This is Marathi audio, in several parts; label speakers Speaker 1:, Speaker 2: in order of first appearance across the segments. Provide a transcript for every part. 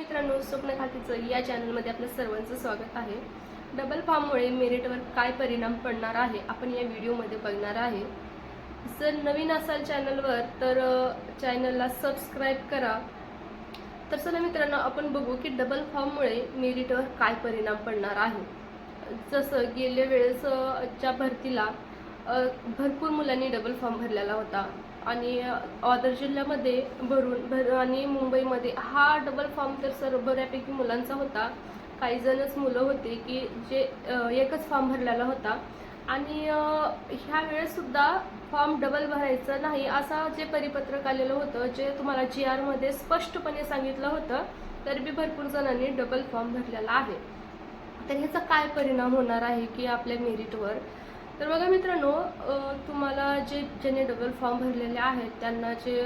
Speaker 1: मित्रांनो स्वप्न खातीचं या चॅनलमध्ये आपलं सर्वांचं स्वागत आहे. डबल फॉर्ममुळे मेरिटवर काय परिणाम पडणार आहे आपण या व्हिडिओमध्ये बघणार आहे. जर नवीन असाल चॅनलवर तर चॅनलला सबस्क्राईब करा. तर चला मित्रांनो आपण बघू की डबल फॉर्ममुळे मेरिटवर काय परिणाम पडणार आहे. जसं गेल्या वेळेस च्या भरतीला भरपूर मुलांनी डबल फॉर्म भरलेला होता. आणि ऑदर जिल्ह्यामध्ये भरून भर आणि मुंबईमध्ये हा डबल फॉर्म तर सर बऱ्यापैकी मुलांचा होता. काही जणच मुलं होते की जे एकच फॉर्म भरलेला होता. आणि ह्या वेळेससुद्धा फॉर्म डबल भरायचं नाही असा जे परिपत्रक आलेलं होतं जे तुम्हाला जी आरमध्ये स्पष्टपणे सांगितलं होतं तर बी भरपूर जणांनी डबल फॉर्म भरलेला आहे. तर ह्याचा काय परिणाम होणार आहे की आपल्या मेरिटवर तर बघा मित्रांनो तुम्हाला जे ज्याने डबल फॉर्म भरलेले आहेत त्यांना जे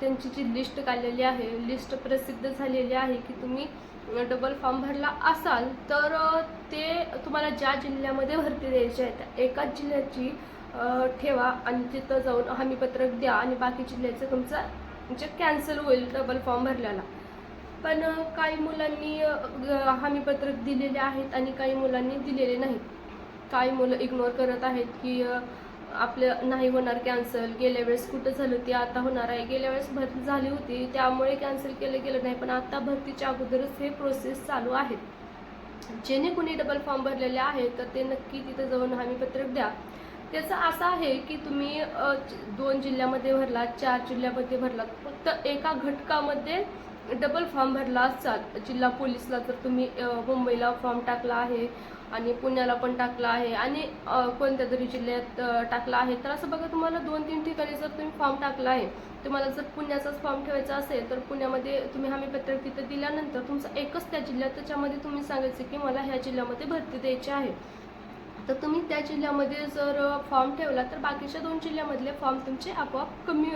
Speaker 1: त्यांची जी लिस्ट काढलेली आहे लिस्ट प्रसिद्ध झालेली आहे की तुम्ही डबल फॉर्म भरला असाल तर ते तुम्हाला ज्या जिल्ह्यामध्ये भरती द्यायची आहे त्या एकाच जिल्ह्याची ठेवा आणि तिथं जाऊन हमीपत्रक द्या आणि बाकी जिल्ह्याचं तुमचा म्हणजे कॅन्सल होईल डबल फॉर्म भरल्याला. पण काही मुलांनी हमीपत्रक दिलेले आहेत आणि काही मुलांनी दिलेले नाहीत. काही मुलं इग्नोर करत आहेत की आपलं नाही होणार कॅन्सल गेल्या वेळेस कुठं झालं ते आता होणार आहे. गेल्या वेळेस भरती झाली होती. त्यामुळे कॅन्सल केलं गेलं नाही. पण आता भरतीच्या अगोदरच हे प्रोसेस चालू आहेत. जेणे कुणी डबल फॉर्म भरलेले आहेत तर ते नक्की तिथं जाऊन हमीपत्रक द्या. त्याचं असं आहे की तुम्ही दोन जिल्ह्यामध्ये भरलात चार जिल्ह्यामध्ये भरलात. फक्त एका घटकामध्ये डबल फॉर्म भरला असाल जिल्हा पोलीसला तर तुम्ही मुंबईला फॉर्म टाकला आहे आणि पुण्याला पण टाकला आहे आणि कोणत्या तरी जिल्ह्यात टाकला आहे तर असं बघा तुम्हाला दोन तीन ठिकाणी जर तुम्ही फॉर्म टाकला आहे तुम्हाला जर पुण्याचाच फॉर्म ठेवायचा असेल तर पुण्यामध्ये तुम्ही हमीपत्रक तिथं दिल्यानंतर तुमचा एकच त्या जिल्ह्यात त्याच्यामध्ये तुम्ही सांगायचं की मला ह्या जिल्ह्यामध्ये भरती द्यायची आहे. तर तुम्ही त्या जिल्ह्यामध्ये जर फॉर्म ठेवला तर बाकीच्या दोन जिल्ह्यामधले फॉर्म तुमचे आपोआप कमी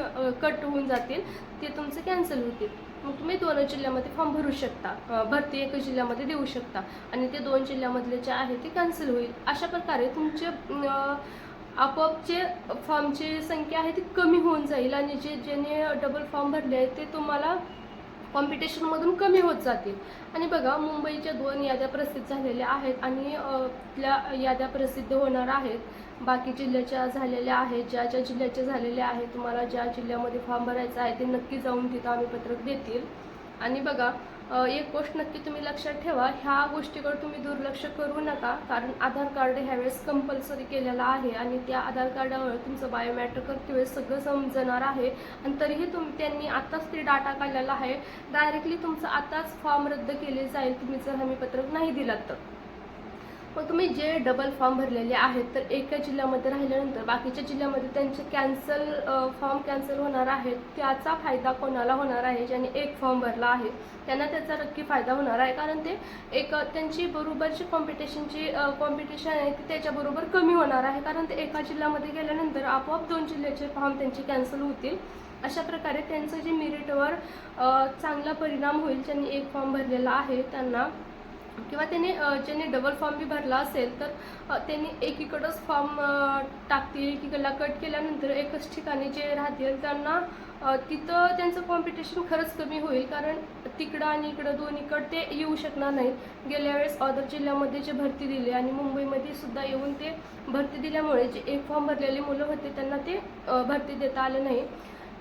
Speaker 1: कट होऊन जातील ते तुमचे कॅन्सल होतील. मग तुम्ही दोन जिल्ह्यामध्ये फॉर्म भरू शकता. भरती एक जिल्ह्यामध्ये देऊ शकता. आणि ते दोन जिल्ह्यामधले जे आहे ते कॅन्सल होईल. अशा प्रकारे तुमचे आपोआपचे आपोआप जे फॉर्मची संख्या आहे ती कमी होऊन जाईल. आणि जे ज्याने डबल फॉर्म भरले आहेत ते तुम्हाला कॉम्पिटिशनमधून कमी होत जातील. आणि बघा मुंबईच्या दोन याद्या प्रसिद्ध झालेल्या आहेत आणि त्या याद्या प्रसिद्ध होणार आहेत. बाकी जिल्ह्याच्या झालेल्या आहेत ज्या ज्या जिल्ह्याच्या झालेल्या आहेत तुम्हाला ज्या जिल्ह्यामध्ये फॉर्म भरायचा आहे ते नक्की जाऊन तिथं आम्ही पत्रक देतील. आणि बघा एक गोष्ट नक्की तुम्ही लक्षात ठेवा ह्या गोष्टीकडे तुम्ही दुर्लक्ष करू नका कारण आधार कार्ड ह्यावेळेस कंपल्सरी केलेलं आहे आणि त्या आधार कार्डावर तुमचं बायोमॅट्रिक करते वेळेस सगळं समजणार आहे. आणि तरीही तुम त्यांनी आताच ते डाटा काढलेला आहे. डायरेक्टली तुमचं आताच फॉर्म रद्द केले जाईल तुम्ही जर हमीपत्रक नाही दिलात तर. मग तुम्ही जे डबल फॉर्म भरलेले आहेत तर एका जिल्ह्यामध्ये राहिल्यानंतर बाकीच्या जिल्ह्यामध्ये त्यांचे कॅन्सल फॉर्म कॅन्सल होणार आहेत. त्याचा फायदा कोणाला होणार आहे? ज्याने एक फॉर्म भरला आहे त्यांना त्याचा नक्की फायदा होणार आहे. कारण ते एक त्यांची बरोबरची कॉम्पिटिशनची कॉम्पिटिशन आहे ती त्याच्याबरोबर कमी होणार आहे. कारण ते एका जिल्ह्यामध्ये गेल्यानंतर आपोआप दोन जिल्ह्याचे फॉर्म त्यांचे कॅन्सल होतील. अशा प्रकारे त्यांचं जे मेरिटवर चांगला परिणाम होईल ज्यांनी एक फॉर्म भरलेला आहे त्यांना किंवा त्याने ज्यांनी ज्याने डबल फॉर्म बी भरला असेल तर त्यांनी एकीकडंच फॉर्म टाकतील. एकीकडला कट केल्यानंतर एकच ठिकाणी जे राहतील त्यांना तिथं त्यांचं कॉम्पिटिशन खरंच कमी होईल. कारण तिकडं आणि इकडं दोन्हीकडं ते येऊ शकणार नाही गेल्या वेळेस ऑदर जिल्ह्यामध्ये जे भरती दिली आणि मुंबईमध्ये सुद्धा येऊन ते भरती दिल्यामुळे जे एक फॉर्म भरलेले मुलं होते त्यांना ते भरती देता आलं नाही.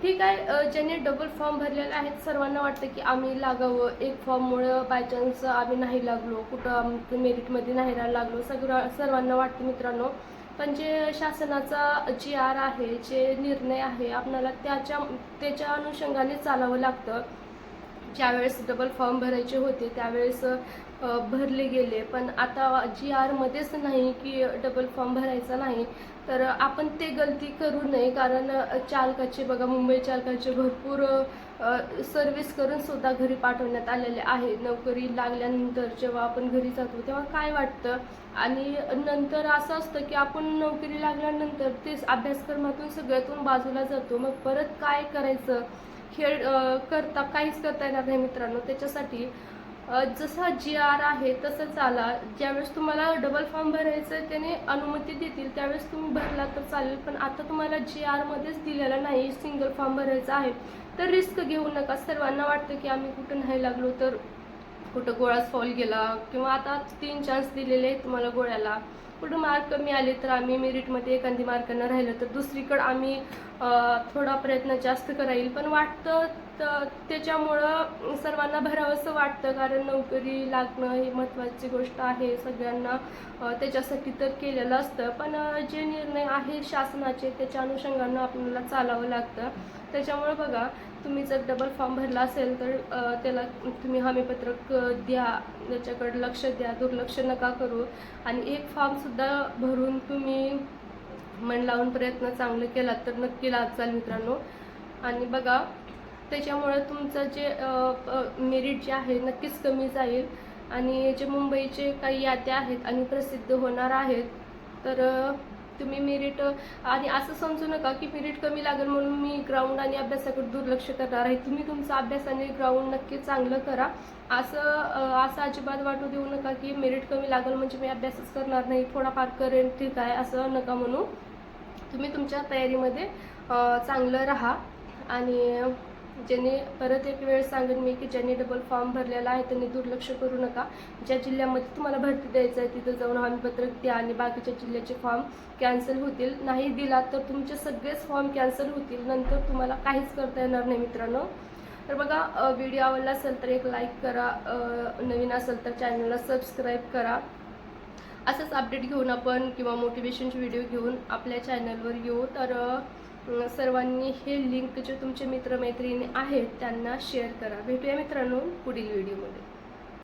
Speaker 1: ठीक आहे ज्यांनी डबल फॉर्म भरलेले आहेत सर्वांना वाटतं की आम्ही लागावं. एक फॉर्ममुळं बायचान्स आम्ही नाही लागलो. कुठं मेरिटमध्ये नाही राहायला लागलो. सगळं सर्वांना वाटतं मित्रांनो. पण जे शासनाचा जी आर आहे जे निर्णय आहे आपल्याला त्याच्या त्याच्या अनुषंगाने चालावं लागतं. ज्यावेळेस डबल फॉर्म भरायचे होते त्यावेळेस भरले गेले. पण आता जी आरमध्येच नाही की डबल फॉर्म भरायचा नाही. तर आपण ते गलती करू नये कारण चालकाचे बघा मुंबई चालकाचे भरपूर सर्व्हिस करून सुद्धा घरी पाठवण्यात आलेले आहे. नोकरी लागल्यानंतर जेव्हा आपण घरी जातो तेव्हा काय वाटतं? आणि नंतर असं असतं की आपण नोकरी लागल्यानंतर तेच अभ्यासक्रमातून सगळ्यातून बाजूला जातो. मग परत काय करायचं? खेळ करता काहीच करता येणार नाही मित्रांनो. त्याच्यासाठी जसा जी आर आहे तसंच आला. ज्यावेळेस तुम्हाला डबल फॉर्म भरायचं आहे त्याने अनुमती देतील. त्यावेळेस तुम्ही भरला तर चालेल पण आता तुम्हाला जी आरमध्येच दिलेला नाही. सिंगल फॉर्म भरायचा आहे. तर रिस्क घेऊ नका. सर्वांना वाटतं की आम्ही कुठं नाही लागलो तर कुठं गोळाच फॉल गेला किंवा आता तीन चान्स दिलेले आहेत तुम्हाला गोळ्याला. कुठं मार्क कमी आले तर आम्ही मेरिटमध्ये एखादी मार्कांना राहिलं तर दुसरीकडं आम्ही थोडा प्रयत्न जास्त कराईल. पण वाटतं तर त्याच्यामुळं सर्वांना भरावंसं वाटतं. कारण नोकरी लागणं ही महत्त्वाची गोष्ट आहे सगळ्यांना. त्याच्यासाठी तर केलेलं असतं. पण जे निर्णय आहे शासनाचे त्याच्या अनुषंगानं आपल्याला चालावं लागतं. त्याच्यामुळं बघा तुम्ही जर डबल फॉर्म भरला असेल तर त्याला तुम्ही हमीपत्रक द्या. त्याच्याकडे लक्ष द्या. दुर्लक्ष नका करू. आणि एक फॉर्मसुद्धा भरून तुम्ही मन लावून प्रयत्न चांगले केला तर नक्की लागचाल मित्रांनो. आणि बघा त्याच्यामुळं तुमचं जे मेरिट जे आहे नक्कीच कमी जाईल. आणि जे मुंबईचे काही याद्या आहेत आणि प्रसिद्ध होणार आहेत तर तुम्ही मेरिट आणि असं समजू नका की मेरिट कमी लागेल म्हणून मी ग्राउंड आणि अभ्यासाकडे दुर्लक्ष करणार आहे. तुम्ही तुमचा अभ्यास आणि ग्राउंड नक्की चांगलं करा. असं असं अजिबात वाटू देऊ नका की मेरिट कमी लागेल म्हणजे मी अभ्यासच करणार नाही. थोडाफार करेन ठीक आहे असं नका म्हणू. तुम्ही तुमच्या तयारीमध्ये चांगलं राहा. आणि ज्यांनी परत एक वेळ सांगेन मी की ज्यांनी डबल फॉर्म भरलेला आहे त्यांनी दुर्लक्ष करू नका. ज्या जिल्ह्यामध्ये तुम्हाला भरती द्यायचं आहे तिथं जाऊन हमीपत्रक द्या आणि बाकीच्या जिल्ह्याचे फॉर्म कॅन्सल होतील. नाही दिला तर तुमचे सगळेच फॉर्म कॅन्सल होतील. नंतर तुम्हाला काहीच करता येणार नाही मित्रांनो. तर बघा व्हिडिओ आवडला असेल तर एक लाईक करा. नवीन असेल तर चॅनलला सबस्क्राईब करा. असंच अपडेट घेऊन आपण किंवा मोटिवेशनचे व्हिडिओ घेऊन आपल्या चॅनलवर येऊ. तर सर्वांनी हे लिंक जे तुमचे मित्रमैत्रिणी आहेत त्यांना शेअर करा. भेटूया मित्रांनो पुढील व्हिडिओमध्ये